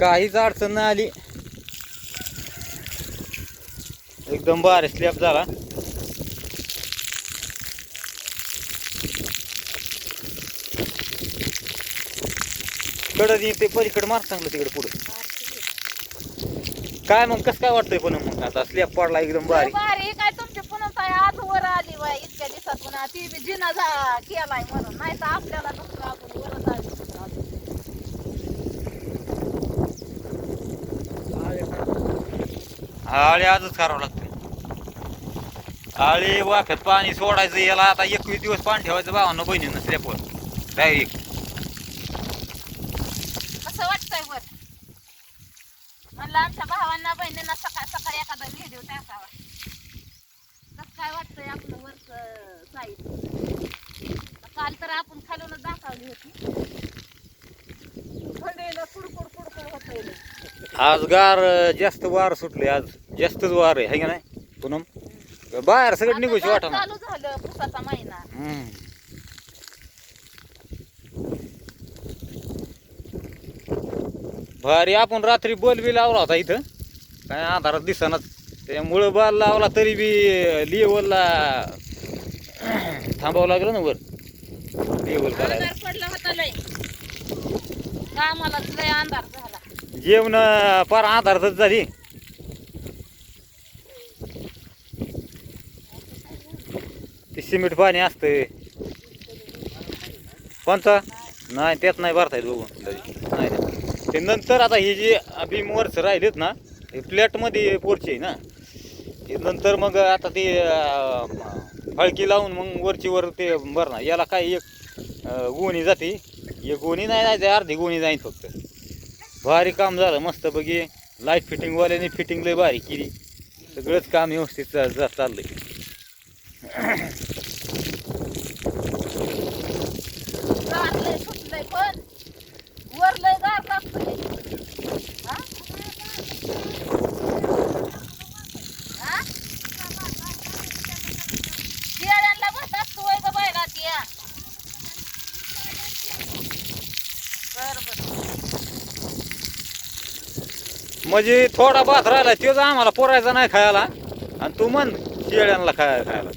काहीच अडचण नाही आली. एकदम बारीक स्लॅप झाला. कडं ते पलीकडे मार चांगलं तिकडे पुढे. काय मग कसं काय वाटतंय पण मग? आता स्लॅप पडला एकदम बारीक बारी काय तुमची पुन्हा काय आज वर आली बाय इतक्या दिवसात पुन्हा ती बी जिना केलाय म्हणून. नाही तर आपल्याला दुसरा आपण वरच आली आळी आजच करावं लागतं आळी वाफ्यात पाणी सोडायचं याला आता एकवीस दिवस पाणी ठेवायचं भावानं बहिणीनं स्लॅबवर डायरेक्ट कसं वाटतंय वर म्हणलं आमच्या भावांना बहिणींना सकाळ सकाळी एखादा व्हिडिओ टाकावा. कसं काय वाटतंय आपलं वरच साईड? काल तर आपण खालूनच दाखवली होती. आज गार जास्त वार सुटले आज. जास्तच वार आहे है का नाही? पूनम? बाहेर सगळं निघूशी वाटा चालू झालं पुसाचा महिना. भारी आपण रात्री बल्ब बी लावला होता इथं. काय आधारात दिसनाच. त्यामुळं बाल लावला तरी बी लेवलला थांबावं लागलं ना वर. लेवल करायला अंधार पडला होता लय कामाला लय अंधार झाला. जेवण फार आधार झाली. ते सिमेंट पाणी असतंय. कोणता? नाही त्यात नाही भरता येत बघून. नाही. ते नंतर आता हे जे बीम वरच राहिलेत ना हे फ्लॅटमध्ये पोरचे आहे ना हे नंतर मग आता ते फळकी लावून मग वरची वर ते भरणार याला काय एक गुणी जाते. एक गोणी नाही जायचं अर्धी गोणी जाईल फक्त. भारी काम झालं मस्त बघी लाइट फिटिंगवाल्याने फिटिंग लय भारी केली. सगळंच काम व्यवस्थित जा- चाललंय गार लय सुटलंय पण वर लय गार लागतंय हा? हा? शेळ्यांना बस असतो वय ग बायला त्या बर बर म्हणजे थोडा भात राहिला तोच आम्हाला पोरायचा नाही खायला आणि तू म्हण शेळ्यांना खाय खायला.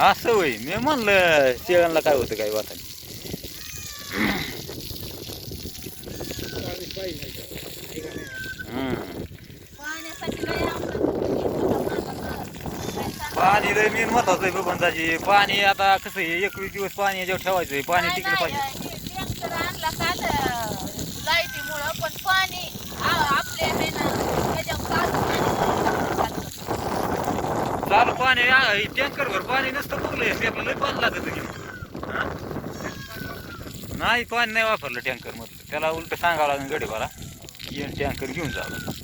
असं होय मी म्हणलं शेळ्यांना काय होतं काही वाटा पाणी लय मेन महत्वाचं आहे बबंदाजी पाणी आता कसं आहे एकवीस दिवस पाणी याच्यावर ठेवायचं पाणी नाही, तिकडे नाही, पाहिजे लाईटीमुळं पण पाणी आ- आपल्या हे ना चालू पाणी पाणी टँकर भर पाणी नसतं बघलं आपलं लय पाणी लागत? नाही पाणी नाही वापरलं टँकर मधलं त्याला उलट सांगावं लागेल गडी मला येऊन टँकर घेऊन जावं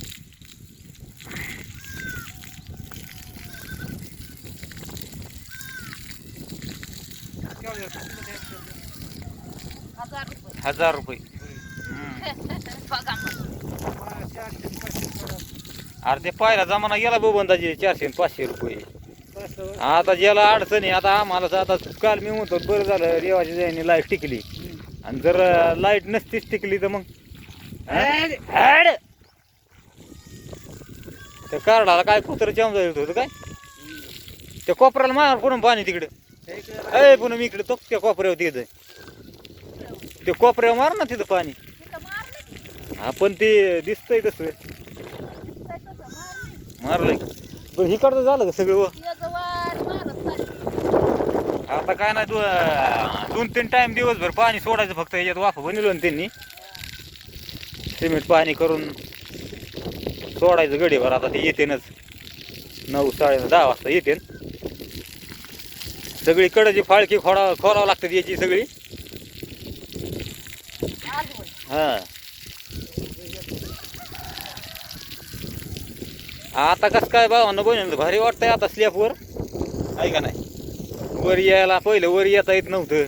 हजार रुपये. अरे ते पहिला जमाना गेला बबंदाजी चारशे पाचशे रुपये. आता ज्याला अडचणी आता आम्हाला तर आता काल मी म्हणतो बरं झालं देवाची जाईने लाइट टिकली. आणि जर लाइट नसतीच टिकली तर मग! त्या कार्डाला काय कुत्र जाम जायचं होतं काय? त्या कोपऱ्याला मार पुन्हा पाणी तिकडे? अय पुन्हा मी इकडे तो त्या कोपऱ्यावर तिकडे. ते कोपऱ्यावर मार ना तिथं पाणी. हा पण ते दिसतंय कसं. मारलं. मारलंय. पण हिकडचं झालं का सगळं आता काय नाही तू दोन तीन टाइम दिवसभर पाणी सोडायचं फक्त याच्यात वाफ बनवलं ना त्यांनी. सिमेंट पाणी करून सोडायचं गडीवर आता ते येतेनच. नऊ साडे दहा वाजता येते सगळी जी फाळकी खोडा खोलावं लागतात याची सगळी हा. आता कसं काय भावानं बनवलं भारी वाटतंय आता स्लॅपवर आहे का नाही? वर यायला पहिलं वर येता येत नव्हतं.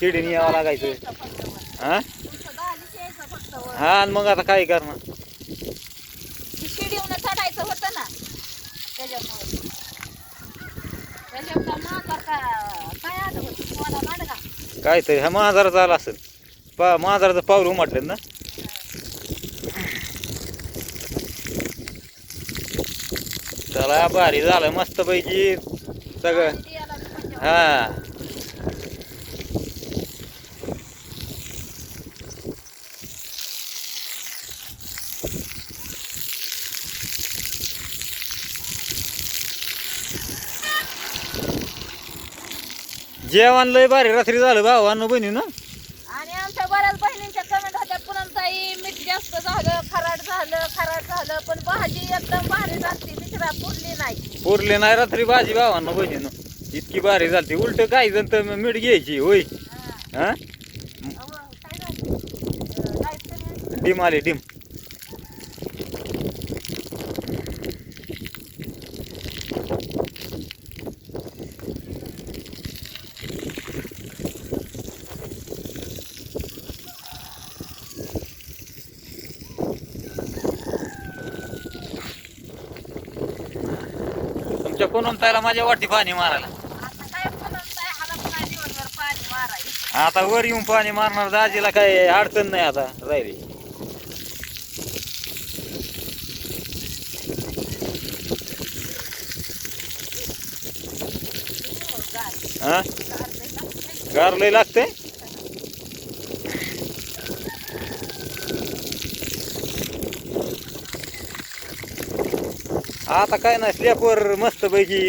शिडीने यावं लागायचं. हा. हा आणि मग आता काय करणार? ती शिडीवनं चढायचं होतं ना त्याच्यामुळे. त्याच्यावर का म्हातार का काय आलं होतं? तुम्हाला मांडगा काय तरी हा आला असेल. पा माजाराचं पाऊल उमटलं ना? चला भारी झालं मस्त पैकी सगळं. हा. जेवण लय भारी रात्री झालं भावानं बहिणीनं. ना आमच्या बऱ्याच बहिणींच्या कमेंट होत्या पुनमताई मीठ जास्त झालं खराट झालं खराट झालं पण भाजी एकदम भारी झाली मिश्रा पुरली नाही पुरले नाही रात्री भाजी भावानं बहिणीनं इतकी भारी झाली उलट काही जण तर मीठ घ्यायची होय हा. अहो, काय झालं? अं, लाइट कमी आहे. डिम आले डिम तुमच्या कोणून त्याला माझ्या वाटी पाणी मारायला. आता वर येऊन पाणी मारणार दाजीला काय अडचण नाही आता राहिली हा. गार. लय लागते आता काय नाही स्लॅपवर मस्त पैकी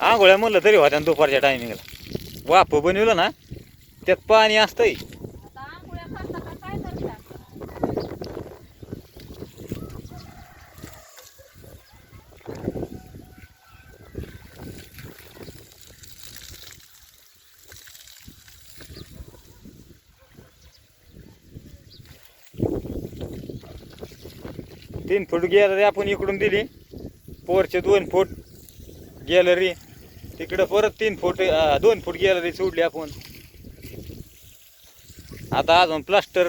आंघोळ्या म्हणलं तरी होत्या ना दुपारच्या टायमिंगला वाफ बनवलं ना त्यात पाणी असतंय. तीन फूट गॅलरी आपण इकडून दिली. पोरचे दोन फूट गॅलरी. तिकडं परत तीन फूट दोन फूट गॅलरी सोडली आपण. आता अजून प्लास्टर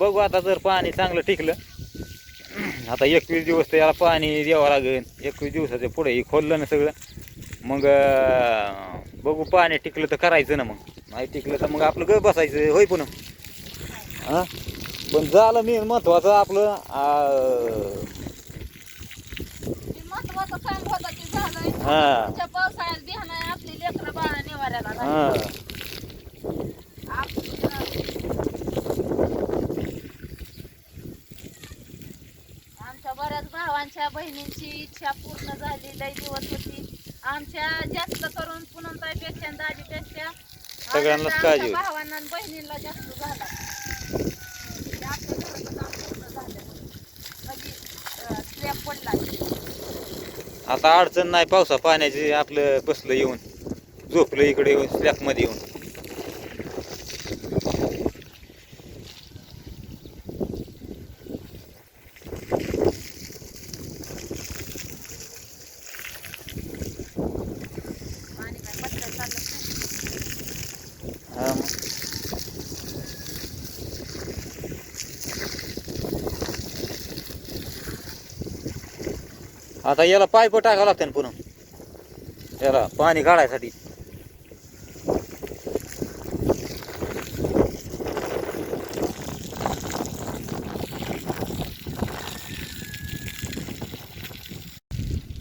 बघू आता जर पाणी चांगलं टिकलं. आता एकवीस दिवस तर याला पाणी द्यावं लागेल. एकवीस दिवसाच्या पुढे हे खोललं ना सगळं. मग बघू पाणी टिकलं तर करायचं ना मग. नाही टिकलं तर मग आपलं ग बसायचं होय पण हां? पण झालं मी महत्त्वाचं आपलं अं, ते महत्वाचं काम होतं ते झालंय हा. तुमच्या पावसाळ्यात बिहान आपली लेकरं बाळा निवाऱ्याला आमच्या बऱ्याच भावांच्या बहिणींची इच्छा पूर्ण झाली लय दिवस होती. आमच्या जास्त करून पुनमताईपेक्षा दाजीपेक्षा सगळ्यांनाच आनंद काळजी. आमच्या होती आणि बहिणींना जास्त झाला ते आपल्या घराचं काम पूर्ण झालं म्हणजे स्लॅब पडला आता अडचण नाही पावसा पाण्याची आपलं बसलं येऊन झोपलं इकडे येऊन स्लॅपमध्ये येऊन आणि काय पत्र्या चालत नाही हा मग. आता याला पाईप टाकावं लागतं ना पुन्हा. याला पाणी काढायसाठी.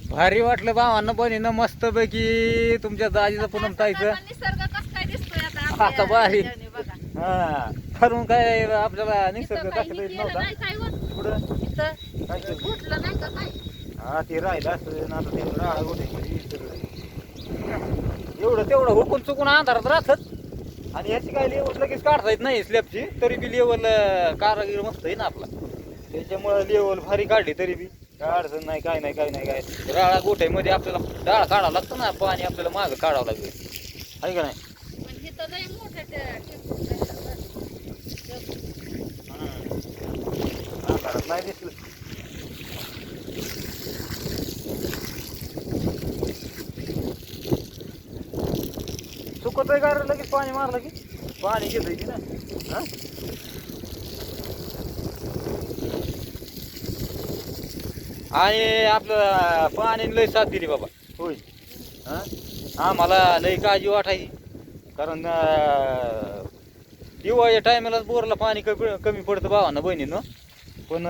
भारी वाटलं भावांना बहिणीनं मस्त पैकी तुमच्या दाजीचं पुन्हा ताईचं. आता कसं भारी. हा ठरवून काय आपल्याला निसर्ग केलं नव्हता. पुढं? हा ते राहिलं असतं आता ते एवढं तेवढं हुकून चुकून अंधारात राहतात. आणि याची काय लेवल लगेच काढता येत नाही स्लॅबची तरी बी लेवल कारागीर मस्त आहे ना आपला. त्याच्यामुळं लेवल भारी काढली तरी बी. काय अडचण नाही काय नाही काय नाही काय राळा गोठ्यामध्ये आपल्याला डाळ काढावं लागतं ना पाणी आपल्याला मागं काढावं लागेल. आहे का नाही? नाही दिसलं. चुकत आहे का रे लगेच पाणी मारलं की पाणी घेत की ना हा? आणि आपलं पाणी लय साथ दिली बाबा. होय. हा? आम्हाला लई काळजी वाटायची. कारण दिवाळीच्या टायमालाच बोरला पाणी कमी कमी पडतं भावानं बहिणीनं. पण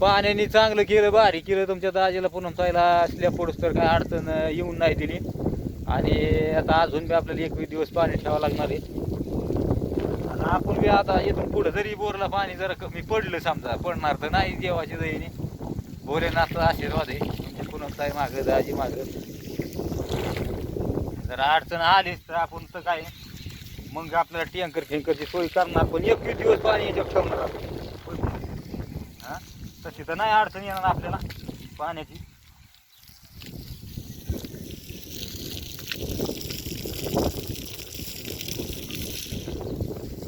पाण्याने चांगलं केलं भारी केलं तुमच्या दाजीला पुन्हा ताईला असल्या पडूस तर काय अडचण येऊन नाही दिली. आणि आता अजून बी आपल्याला एकवीस दिवस पाणी ठेवावं लागणार आहे. आणि आपण बी आता इथून पुढं जरी बोरला पाणी जरा कमी पडलं समजा पडणार तर नाही देवाची दयेने. भोलेनाथचा आशीर्वाद आहे. तुमच्या पुन्हा ताई मागं दाजी मागं. जर अडचण आलीच तर आपण तर काय? मग आपल्याला टँकर फिंकरची सोय करणार पण एकवीस दिवस पाणी याच्यात ठेवणार आपण. तशी तर नाही अडचण येणार आपल्याला. पाण्याची.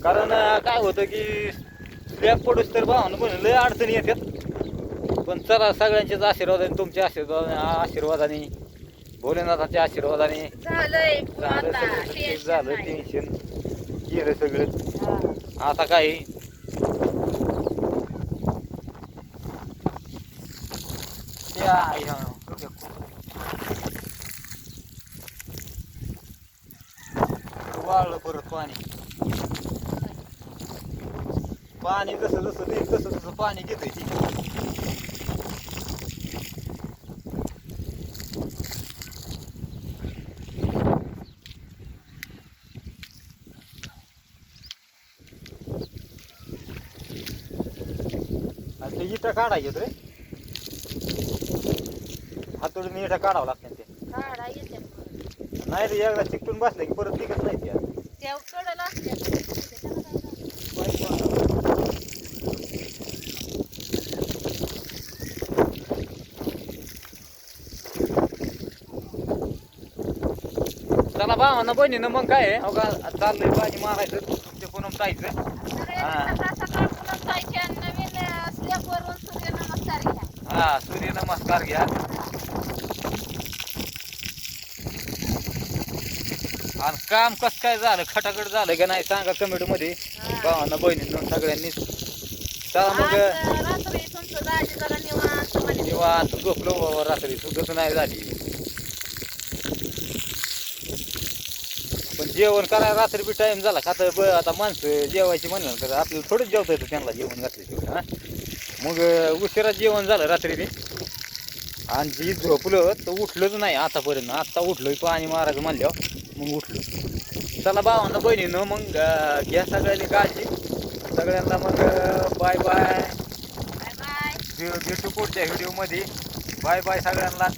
कारण काय होतं की स्लॅब पडूस तर भावानं म्हणून लय अडचणी येतात पण चला सगळ्यांच्याच आशीर्वादाने तुमच्या आशीर्वादाने आशीर्वादाने भोलेनाथाच्या आशीर्वादाने. झालं सगळं झालं. टेन्शन गेलं सगळं. आता काय? वाळलं परत पाणी. पाणी जसं जसं देईल तसं तसं पाणी घेतंय ती आणि ते इटा काढायचे रे हातोडीने इटा काढावं लागते ते. काढा येते परत. नाही रे एकदा चिकटून बसले की परत टिकत नाही त्या कडला भावानं बहिणीनं मग काय आहे, चाललंय पाणी मारायचं. तुमच्या पुन्हा जायचं. हा. सूर्य नमस्कार घ्या. आणि काम कस काय झालं? खटाखट झालं का नाही? सांगा कमेंटमध्ये. भावानं बहिणीनं सगळ्यांनी चला मग. निवांत झोपलो बाबा रात्री. सुद्धा नाही झाली पण जेवण करायला रात्री बी टाइम झाला का तर आता माणसं जेवायची म्हणलं तर आपल्याला थोडंच जेवता येतं त्यांना जेवण घातल्याशिवाय हा? मग उशिरा जेवण झालं रात्री ते आणि जी झोपलं तर उठलंच नाही आतापर्यंत. आत्ता उठलोय पाणी मारायचं म्हणल्यावर मग उठलो. चला भावांना बहिणीनं मग घ्या सगळ्यांनी काळजी. सगळ्यांना मग बाय बाय बाय बाय भेटू पुढच्या व्हिडिओमध्ये. बाय बाय सगळ्यांना.